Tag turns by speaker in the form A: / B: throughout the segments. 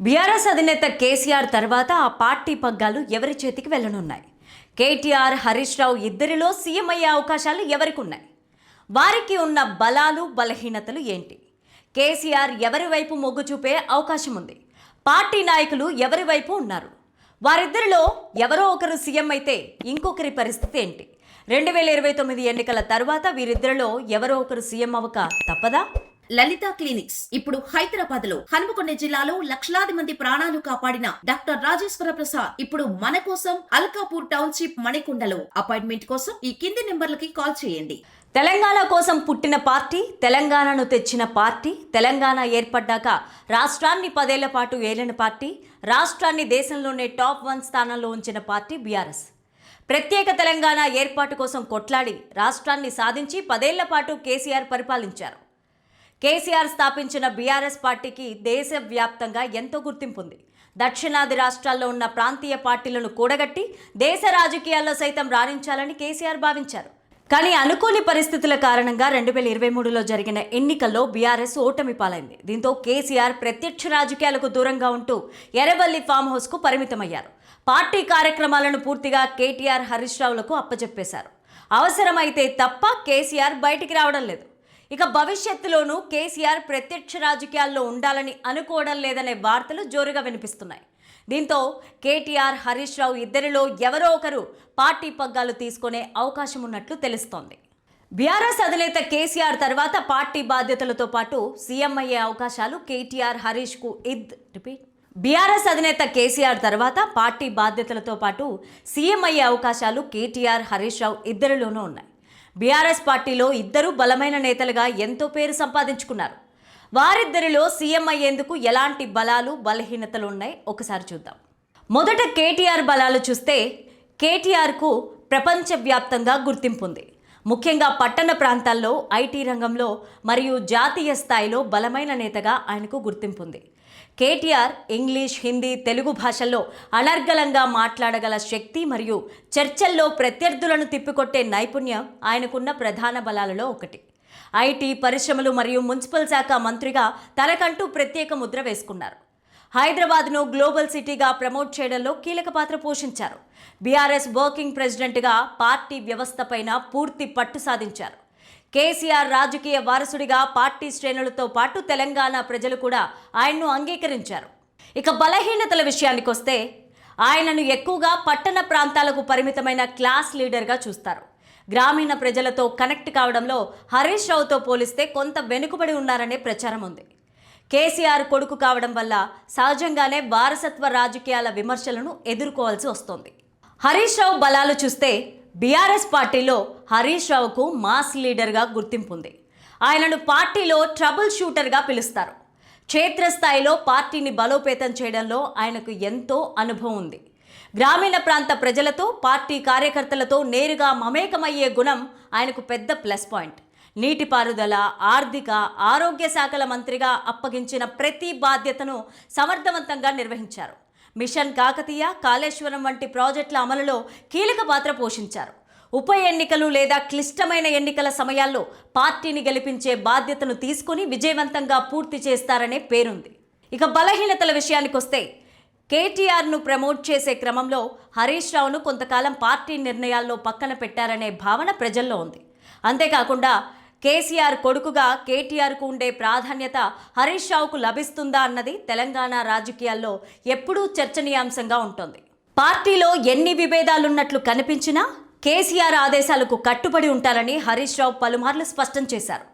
A: BRS అధినేత కేసీఆర్ తర్వాత ఆ పార్టీ పగ్గాలు ఎవరి చేతికి వెళ్ళనున్నాయి? కేటీఆర్ హరీష్ రావు ఇద్దరిలో సీఎం అయ్యే అవకాశాలు ఎవరికి ఉన్నాయి వారికి ఉన్న బలాలు బలహీనతలు ఏంటి? కేసీఆర్ ఎవరి వైపు మొగ్గు చూపే అవకాశం ఉంది? పార్టీ నాయకులు ఎవరి వైపు ఉన్నారు? వారిద్దరిలో ఎవరో ఒకరు సీఎం అయితే ఇంకొకరి పరిస్థితి ఏంటి? రెండు వేల ఇరవై తొమ్మిది ఎన్నికల తర్వాత వీరిద్దరిలో ఎవరో ఒకరు సీఎం అవ్వక తప్పదా?
B: లలిత క్లినిక్స్. ఇప్పుడు హైదరాబాద్లో హనుమకొండ జిల్లాలో లక్షలాది మంది ప్రాణాలు కాపాడిన డాక్టర్ రాజేశ్వర ప్రసాద్ ఇప్పుడు మన కోసం అల్కాపూర్ టౌన్షిప్ మణికొండలో. అపాయింట్మెంట్ కోసం ఈ కింది నెంబర్లకి కాల్ చేయండి.
A: తెలంగాణ కోసం పుట్టిన పార్టీ తెలంగాణను తెచ్చిన పార్టీ తెలంగాణ ఏర్పడ్డాక రాష్ట్రాన్ని పదేళ్ళ పాటు ఏలిన పార్టీ రాష్ట్రాన్ని దేశంలోనే టాప్ వన్ స్థానంలో ఉంచిన పార్టీ బీఆర్ఎస్. ప్రత్యేక తెలంగాణ ఏర్పాటు కోసం కొట్లాడి రాష్ట్రాన్ని సాధించి పదేళ్ళ పాటు కేసీఆర్ పరిపాలించారు. కేసీఆర్ స్థాపించిన బీఆర్ఎస్ పార్టీకి దేశవ్యాప్తంగా ఎంతో గుర్తింపు ఉంది. దక్షిణాది రాష్ట్రాల్లో ఉన్న ప్రాంతీయ పార్టీలను కూడగట్టి దేశ రాజకీయాల్లో సైతం రాణించాలని కేసీఆర్ భావించారు. కానీ అనుకోని పరిస్థితుల కారణంగా రెండు వేల ఇరవై మూడులో జరిగిన ఎన్నికల్లో బీఆర్ఎస్ ఓటమి పాలైంది. దీంతో కేసీఆర్ ప్రత్యక్ష రాజకీయాలకు దూరంగా ఉంటూ ఎర్రవల్లి ఫామ్ హౌస్కు పరిమితమయ్యారు. పార్టీ కార్యక్రమాలను పూర్తిగా కేటీఆర్ హరీష్ రావులకు అప్పచెప్పేశారు అవసరమైతే తప్ప కేసీఆర్ బయటికి రావడం లేదు. ఇక భవిష్యత్తులోనూ కేసీఆర్ ప్రత్యక్ష రాజకీయాల్లో ఉండాలని అనుకోవడం లేదనే వార్తలు జోరుగా వినిపిస్తున్నాయి. దీంతో కేటీఆర్ హరీష్ రావు ఇద్దరిలో ఎవరో ఒకరు పార్టీ పగ్గాలు తీసుకునే అవకాశం ఉన్నట్లు తెలుస్తోంది. బీఆర్ఎస్ అధినేత కేసీఆర్ తర్వాత పార్టీ బాధ్యతలతో పాటు సీఎం అయ్యే అవకాశాలు కేటీఆర్ హరీష్కు ఇద్ రిపీట్. బీఆర్ఎస్ అధినేత కేసీఆర్ తర్వాత పార్టీ బాధ్యతలతో పాటు సీఎం అయ్యే అవకాశాలు కేటీఆర్ హరీష్ రావు ఇద్దరిలోనూ ఉన్నాయి. బీఆర్ఎస్ పార్టీలో ఇద్దరు బలమైన నేతలుగా ఎంతో పేరు సంపాదించుకున్నారు. వారిద్దరిలో సీఎం అయ్యేందుకు ఎలాంటి బలాలు బలహీనతలు ఉన్నాయి ఒకసారి చూద్దాం. మొదట కేటీఆర్ బలాలు చూస్తే కేటీఆర్కు ప్రపంచవ్యాప్తంగా గుర్తింపు ఉంది. ముఖ్యంగా పట్టణ ప్రాంతాల్లో ఐటీ రంగంలో మరియు జాతీయ స్థాయిలో బలమైన నేతగా ఆయనకు గుర్తింపు ఉంది. కేటీఆర్ ఇంగ్లీష్ హిందీ తెలుగు భాషల్లో అనర్గళంగా మాట్లాడగల శక్తి మరియు చర్చల్లో ప్రత్యర్థులను తిప్పికొట్టే నైపుణ్యం ఆయనకున్న ప్రధాన బలాలలో ఒకటి. ఐటీ పరిశ్రమలు మరియు మున్సిపల్ శాఖ మంత్రిగా తనకంటూ ప్రత్యేక ముద్ర వేసుకున్నారు. హైదరాబాద్ను గ్లోబల్ సిటీగా ప్రమోట్ చేయడంలో కీలక పాత్ర పోషించారు. బీఆర్ఎస్ వర్కింగ్ ప్రెసిడెంట్గా పార్టీ వ్యవస్థపైన పూర్తి పట్టు సాధించారు. కేసీఆర్ రాజకీయ వారసుడిగా పార్టీ శ్రేణులతో పాటు తెలంగాణ ప్రజలు కూడా ఆయన్ను అంగీకరించారు. ఇక బలహీనతల విషయానికి వస్తే ఆయనను ఎక్కువగా పట్టణ ప్రాంతాలకు పరిమితమైన క్లాస్ లీడర్గా చూస్తారు. గ్రామీణ ప్రజలతో కనెక్ట్ కావడంలో హరీష్ రావుతో పోలిస్తే కొంత వెనుకబడి ఉన్నారనే ప్రచారం ఉంది. కేసీఆర్ కొడుకు కావడం వల్ల సహజంగానే వారసత్వ రాజకీయాల విమర్శలను ఎదుర్కోవాల్సి వస్తోంది. హరీష్ రావు బలాలు చూస్తే బీఆర్ఎస్ పార్టీలో హరీష్ రావుకు మాస్ లీడర్గా గుర్తింపు ఉంది. ఆయనను పార్టీలో ట్రబుల్ షూటర్గా పిలుస్తారు. క్షేత్రస్థాయిలో పార్టీని బలోపేతం చేయడంలో ఆయనకు ఎంతో అనుభవం ఉంది. గ్రామీణ ప్రాంత ప్రజలతో పార్టీ కార్యకర్తలతో నేరుగా మమేకమయ్యే గుణం ఆయనకు పెద్ద ప్లస్ పాయింట్. నీటిపారుదల ఆర్థిక ఆరోగ్య శాఖల మంత్రిగా అప్పగించిన ప్రతి బాధ్యతను సమర్థవంతంగా నిర్వహించారు. మిషన్ కాకతీయ కాళేశ్వరం వంటి ప్రాజెక్టుల అమలులో కీలక పాత్ర పోషించారు. ఉప ఎన్నికలు లేదా క్లిష్టమైన ఎన్నికల సమయాల్లో పార్టీని గెలిపించే బాధ్యతను తీసుకుని విజయవంతంగా పూర్తి చేస్తారనే పేరుంది. ఇక బలహీనతల విషయానికి వస్తే కేటీఆర్ను ప్రమోట్ చేసే క్రమంలో హరీష్ రావును కొంతకాలం పార్టీ నిర్ణయాల్లో పక్కన పెట్టారనే భావన ప్రజల్లో ఉంది. అంతేకాకుండా కేసీఆర్ కొడుకుగా కేటీఆర్కు ఉండే ప్రాధాన్యత హరీష్ రావుకు లభిస్తుందా అన్నది తెలంగాణ రాజకీయాల్లో ఎప్పుడూ చర్చనీయాంశంగా ఉంటుంది. పార్టీలో ఎన్ని విభేదాలున్నట్లు కనిపించినా కేసీఆర్ ఆదేశాలకు కట్టుబడి ఉంటారని హరీష్ రావు పలుమార్లు స్పష్టం చేశారు.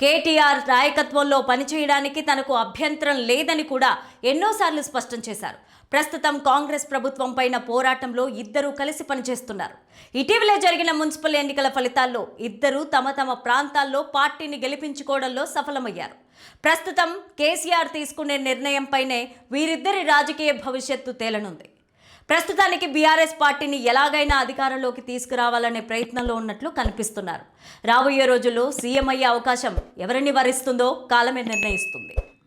A: కేటీఆర్ నాయకత్వంలో పనిచేయడానికి తనకు అభ్యంతరం లేదని కూడా ఎన్నోసార్లు స్పష్టం చేశారు. ప్రస్తుతం కాంగ్రెస్ ప్రభుత్వం పైన పోరాటంలో ఇద్దరూ కలిసి పనిచేస్తున్నారు. ఇటీవలే జరిగిన మున్సిపల్ ఎన్నికల ఫలితాల్లో ఇద్దరూ తమ తమ ప్రాంతాల్లో పార్టీని గెలిపించుకోవడంలో సఫలమయ్యారు. ప్రస్తుతం కేసీఆర్ తీసుకునే నిర్ణయంపైనే వీరిద్దరి రాజకీయ భవిష్యత్తు తేలనుంది. ప్రస్తుతానికి బీఆర్ఎస్ పార్టీని ఎలాగైనా అధికారంలోకి తీసుకురావాలనే ప్రయత్నంలో ఉన్నట్లు కనిపిస్తున్నారు. రాబోయే రోజుల్లో సీఎం అయ్యే అవకాశం ఎవరిని వరిస్తుందో కాలమే నిర్ణయిస్తుంది.